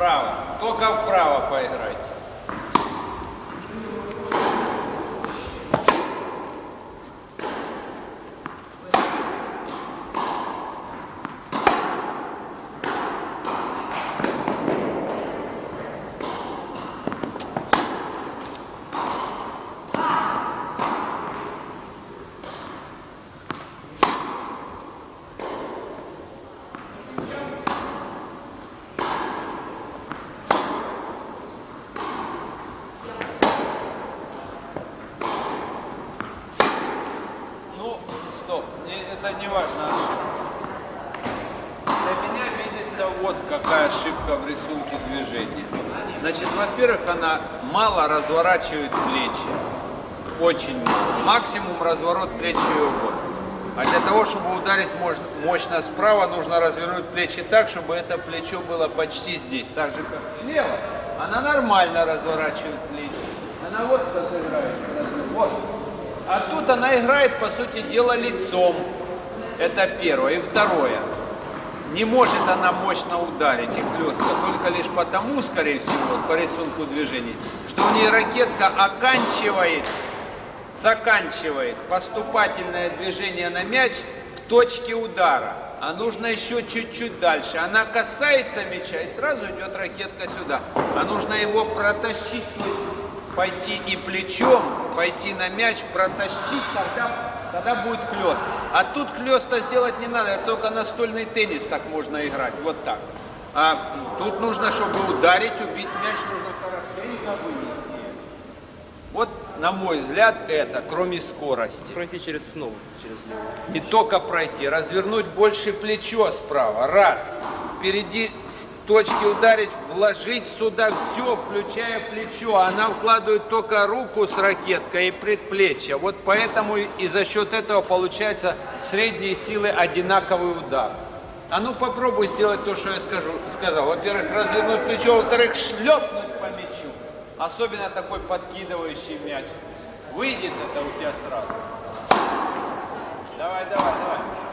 Вправо. Только вправо поиграйте. Ну, стоп, не- это не важно ошибка. Для меня видится вот какая ошибка в рисунке движения. Значит, во-первых, она мало разворачивает плечи. Очень мало. Максимум разворот плеч и. А для того, чтобы ударить мощно справа, нужно развернуть плечи так, чтобы это плечо было почти здесь. Так же, как слева. Она нормально разворачивает плечи. Она вот как играет. Вот. А тут она играет, по сути дела, лицом. Это первое. И второе. Не может она мощно ударить и хлестко, только лишь потому, скорее всего, по рисунку движений, что у нее ракетка оканчивает, заканчивает поступательное движение на мяч в точке удара. А нужно еще чуть-чуть дальше. Она касается мяча и сразу идет ракетка сюда. А нужно его протащить, пойти и плечом, пойти на мяч, протащить, тогда, тогда будет хлест. А тут хлеста сделать не надо, только настольный теннис так можно играть, вот так. А тут нужно, чтобы ударить, убить мяч, нужно хорошенько вынести. Вот, на мой взгляд, это, кроме скорости. Пройти через снова, через снова. Не только пройти, развернуть больше плечо справа. Раз. Впереди точки ударить, вложить сюда все, включая плечо. Она вкладывает только руку с ракеткой и предплечье. Вот поэтому и за счет этого получается средние силы одинаковый удар. А ну попробуй сделать то, что я скажу, сказал. Во-первых, развернуть плечо, во-вторых, шлепнуть по мячу. Особенно такой подкидывающий мяч. Выйдет это у тебя сразу. Давай, давай, давай.